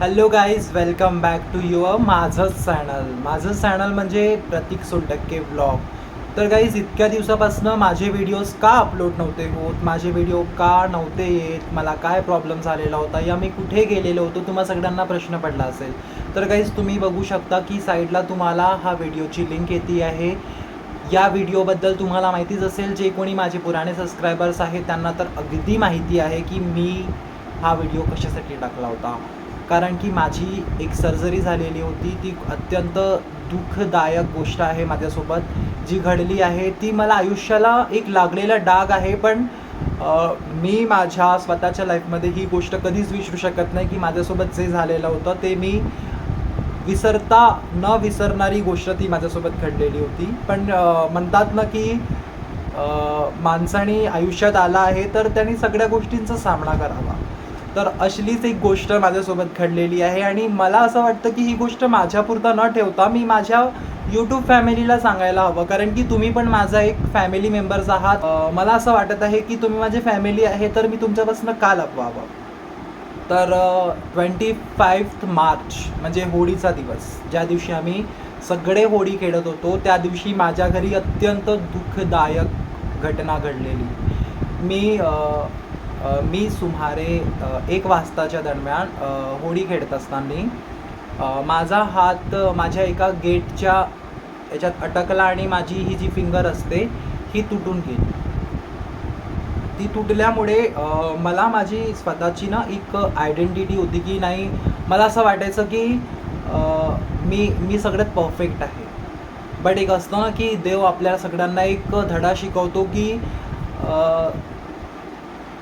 Hello guys welcome back to your माझंच channel माझं channel म्हणजे प्रतीक सोनटक्के ब्लॉग तर गाईज इतक्या दिवसापासून माझे व्हिडिओज का अपलोड नव्हते होत? माझे व्हिडिओ का नव्हते येत? मला काय प्रॉब्लेम झालेला होता? या मी कुठे गेलेलो होतो? तुम्हा सगळ्यांना प्रश्न पडला असेल. तर गाईज तुम्ही बघू शकता की साईडला तुम्हाला हा व्हिडिओची लिंक येते आहे. या व्हिडिओबद्दल तुम्हाला माहितीच असेल जे कोणी माझे पुराणे सबस्क्रायबर्स आहेत त्यांना तर अगदी माहिती आहे की मी हा व्हिडिओ कशासाठी टाकला होता. कारण की माझी एक सर्जरी झालेली होती. ती अत्यंत दुःखदायक गोष्ट आहे माझ्यासोबत. जी घडली आहे ती मला आयुष्याला एक लागलेला डाग आहे. पण मी माझ्या स्वतःच्या लाईफमध्ये ही गोष्ट कधीच विसरू शकत नाही की माझ्यासोबत जे झालेलं होतं ते मी विसरता न विसरणारी गोष्ट ती माझ्यासोबत घडलेली होती. पण म्हणतात ना की माणसाने आयुष्यात आला आहे तर त्यांनी सगळ्या गोष्टींचा सामना करावा. तर अशीच एक गोष्ट माझ्यासोबत घडलेली आहे आणि मला असं वाटतं की ही गोष्ट माझ्यापुरता न ठेवता मी माझ्या यूट्यूब फॅमिलीला सांगायला हवं. कारण की तुम्ही पण माझा एक फॅमिली मेंबर्स आहात. मला असं वाटत आहे की तुम्ही माझी फॅमिली आहे तर मी तुमच्यापासून का लपवावं तर ट्वेंटी फाईव्थ मार्च म्हणजे होळीचा दिवस ज्या दिवशी आम्ही सगळे होळी खेळत होतो त्या दिवशी माझ्या घरी अत्यंत दुःखदायक घटना घडलेली. मी मी सुमारे एक वाजताच्या दरम्यान होळी खेळत असताना माझा हात माझ्या एका गेटच्या याच्यात अटकला आणि माझी ही जी फिंगर असते ही तुटून गेली. ती तुटल्यामुळे मला माझी स्वतःची ना एक आयडेंटिटी होती की नाही मला असं वाटायचं की मी मी सगळ्यात परफेक्ट आहे. बट एक असतं ना की देव आपल्या सगळ्यांना एक धडा शिकवतो की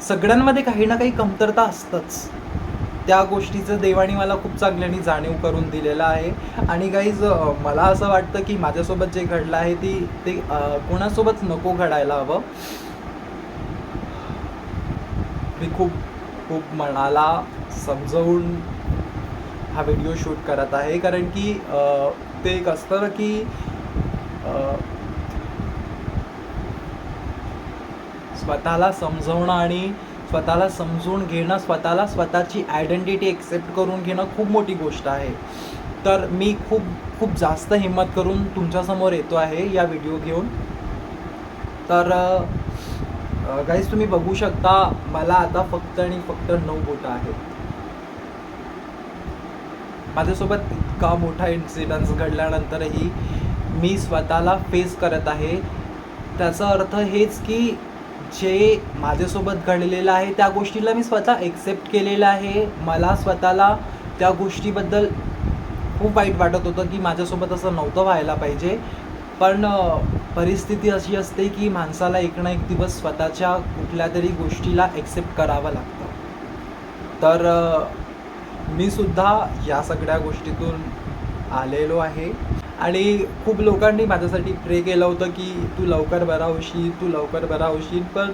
सगळ्यांमध्ये काही ना काही कमतरता असतंच. त्या गोष्टीचं देवाने मला खूप चांगल्याने जाणीव करून दिलेलं आहे. आणि गाईज मला असं वाटतं की माझ्यासोबत जे घडलं आहे ती ते कोणासोबत नको घडायला हवं. मी खूप खूप मनाला समजवून हा व्हिडिओ शूट करत आहे. कारण की ते एक असतं की स्वतःला समजवणं आणि स्वतःला समजून घेणं स्वतःला स्वतःची आयडेंटिटी एक्सेप्ट करून घेणं खूप मोठी गोष्ट आहे. तर मी खूप खूप जास्त हिंमत करून तुमच्यासमोर येतो आहे या व्हिडिओ घेऊन. तर गाईज तुम्ही बघू शकता मला आता फक्त आणि फक्त नऊ बोटं आहेत. माझ्यासोबत इतका मोठा इन्सिडन्स घडल्यानंतरही मी स्वतःला फेस करत आहे. त्याचा अर्थ हेच की जे माझ्यासोबत घडलेलं आहे त्या गोष्टीला मी स्वतः एक्सेप्ट केलेलं आहे. मला स्वतःला त्या गोष्टीबद्दल खूप वाईट वाटत होतं की माझ्यासोबत असं नव्हतं व्हायला पाहिजे. पण परिस्थिती अशी असते की माणसाला एक ना एक दिवस स्वतःच्या कुठल्या तरी गोष्टीला एक्सेप्ट करावं लागतं. तर मी सुद्धा या सगळ्या गोष्टीतून आलेलो आहे. आणि खूप लोकांनी माझ्यासाठी प्रे केलं होतं की तू लवकर बरा होशील तू लवकर बरा होशील पण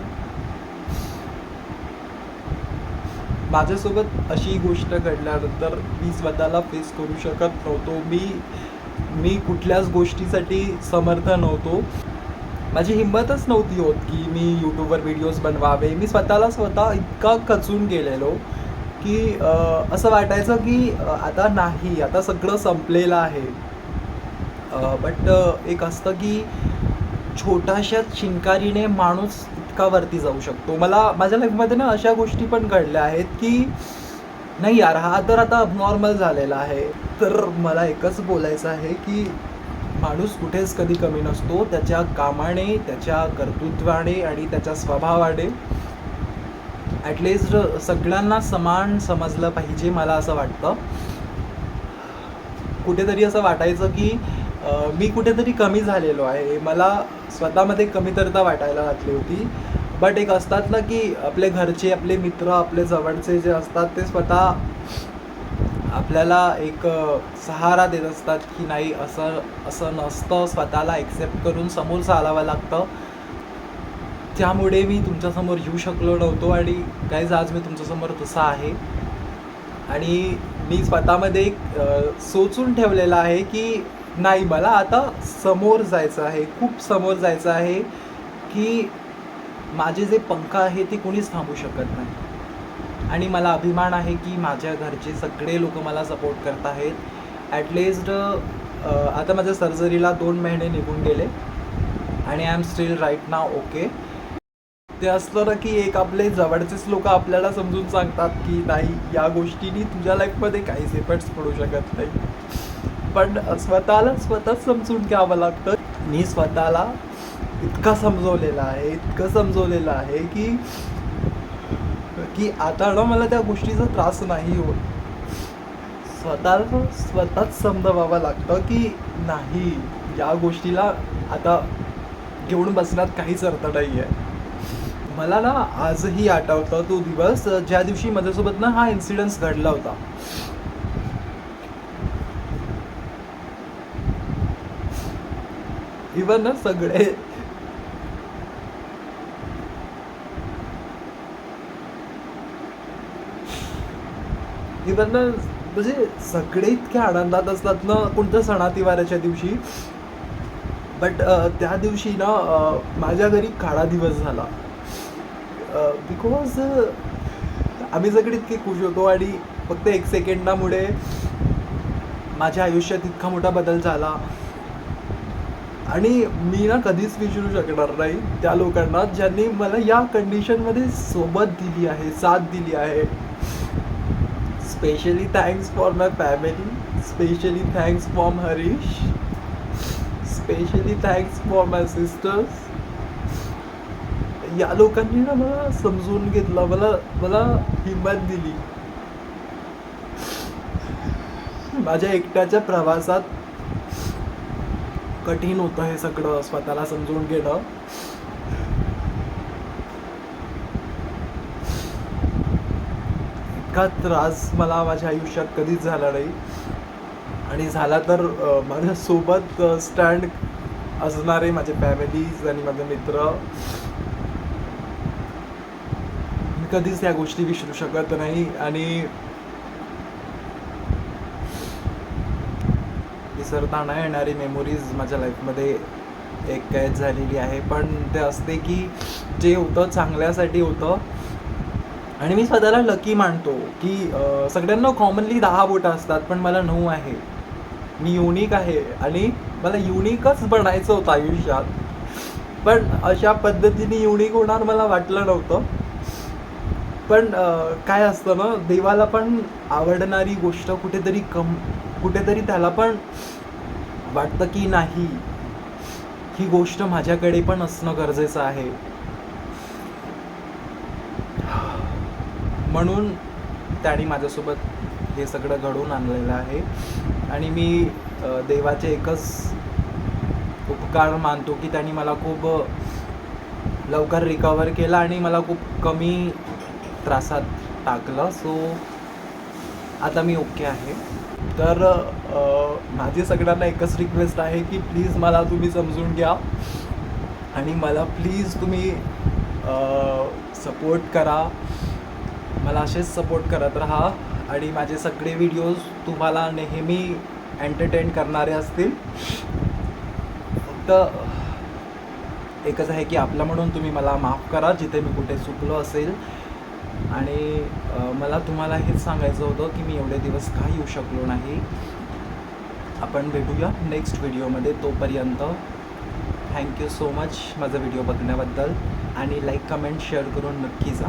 माझ्यासोबत अशी गोष्ट घडल्यानंतर मी स्वतःला फेस करू शकत नव्हतो. मी मी कुठल्याच गोष्टीसाठी समर्थ नव्हतो. माझी हिंमतच नव्हती होत की मी यूट्यूबवर व्हिडिओज बनवावे. मी स्वतःला स्वतः इतका खचून गेलेलो की असं वाटायचं की आता नाही आता सगळं संपलेलं आहे. बट एक असतं की छोट्याशा चिंकारीने माणूस इतका वरती जाऊ शकतो. मला माझ्या लाईफमध्ये ना अशा गोष्टी पण घडल्या आहेत की नाही यार हा तर आता नॉर्मल झालेला आहे. तर मला एकच बोलायचं आहे की माणूस कुठेच कधी कमी नसतो. त्याच्या कामाने त्याच्या कर्तृत्वाने आणि त्याच्या स्वभावाने ॲटलिस्ट सगळ्यांना समान समजलं पाहिजे मला असं वाटतं. कुठेतरी असं वाटायचं की मी कुठेतरी कमी झालेलो आहे. मला स्वतःमध्ये कमीतरता वाटायला लागली होती. बट एक असतात ना की आपले घरचे आपले मित्र आपले जवळचे जे असतात ते स्वतः आपल्याला एक सहारा देत असतात की नाही असं असं नसतं. स्वतःला ॲक्सेप्ट करून समोर चालावं लागतं. त्यामुळे मी तुमच्यासमोर येऊ शकलो नव्हतो आणि काहीच आज मी तुमच्यासमोर तसा आहे. आणि मी स्वतःमध्ये एक सोचून ठेवलेलं आहे की नाही मला आता समोर जायचं आहे खूप समोर जायचं आहे की माझे जे पंख आहे ते कोणीच थांबू शकत नाही. आणि मला अभिमान आहे की माझ्या घरचे सगळे लोक मला सपोर्ट करत आहेत. ॲटलिस्ट आता माझ्या सर्जरीला दोन महिने निघून गेले. आणि आय एम स्टील राईट ना ओके ते असतं ना की एक आपले जवळचेच लोक आपल्याला समजून सांगतात की नाही या गोष्टीनी तुझ्या लाईफमध्ये काहीच इफेक्ट्स पडू शकत नाही. पण स्वतःला स्वतःच समजून घ्यावं लागतं. मी स्वतःला इतकं समजवलेलं आहे इतकं समजवलेलं आहे की की आता ना मला त्या गोष्टीचा त्रास नाही होत. स्वतःला स्वतःच समजवावं लागतं की नाही या गोष्टीला आता घेऊन बसण्यात काहीच अर्थ नाही आहे मला ना आजही आठवतं तो दिवस ज्या दिवशी माझ्यासोबत ना हा इन्सिडन्स घडला होता. इवन ना सगळे. इवन म्हणजे सगळे इतक्या आनंदात असतात ना कोणत्या सणातिवाराच्या दिवशी? बट त्या दिवशी ना माझ्या घरी काळा दिवस झाला. बिकॉज आम्ही सगळे इतके खुश होतो आणि फक्त एक सेकंडामुळे माझ्या आयुष्यात इतका मोठा बदल झाला. आणि मी ना कधीच विसरू शकणार नाही त्या लोकांना ज्यांनी मला या कंडिशनमध्ये सोबत दिली आहे साथ दिली आहे. Specially thanks for my family specially thanks for Harish specially thanks for my sisters या लोकांनी ना मला समजून घेतलं मला मला हिंमत दिली. माझ्या एकट्याच्या प्रवासात कठीण होतं हे सगळं स्वतःला समजून घेणं इतका त्रास मला माझ्या आयुष्यात कधीच झाला नाही. आणि झाला तर माझ्यासोबत स्टँड असणारे माझे फॅमिलीज आणि माझे मित्र. मी कधीच या गोष्टी विसरू शकत नाही आणि विसरताना नाही येणारी मेमोरीज माझ्या लाईफमध्ये एक कैद झालेली आहे. पण ते असते की जे होतं चांगल्यासाठी होतं. आणि मी स्वतःला लकी मानतो की सगळ्यांना कॉमनली दहा बोटं असतात पण मला नऊ आहे. मी युनिक आहे आणि मला युनिकच बनायचं होतं आयुष्यात. पण अशा पद्धतीने युनिक होणार मला वाटलं नव्हतं. पण काय असतं ना देवाला पण आवडणारी गोष्ट कुठेतरी कम कुठेतरी त्याला पण वाटतं की नाही ही गोष्ट माझ्याकडे पण असणं गरजेचं आहे. म्हणून त्याने माझ्यासोबत हे सगळं घडवून आणलेलं आहे. आणि मी देवाचे एकच उपकार मानतो की त्यांनी मला खूप लवकर रिकवर केला आणि मला खूप कमी त्रासात टाकलं. सो आता मी ओके आहे. तर माझी सगळ्यांना एकच रिक्वेस्ट आहे की प्लीज मला तुम्ही समजून घ्या. आणि मला प्लीज तुम्ही सपोर्ट करा. मला असेच सपोर्ट करत राहा. आणि माझे सगळे व्हिडिओज तुम्हाला नेहमी एंटरटेन करणारे असतील. फक्त एकच आहे की आपलं म्हणून तुम्ही मला माफ करा. जिथे मी कुठे चुकलो असेल आणि मला तुम्हाला हेच सांगायचं होतं की मी एवढे दिवस का येऊ शकलो नाही. आपण भेटूया नेक्स्ट व्हिडिओमध्ये तोपर्यंत. थँक्यू सो मच माझा व्हिडिओ बघण्याबद्दल. आणि लाईक कमेंट शेअर करून नक्की जा.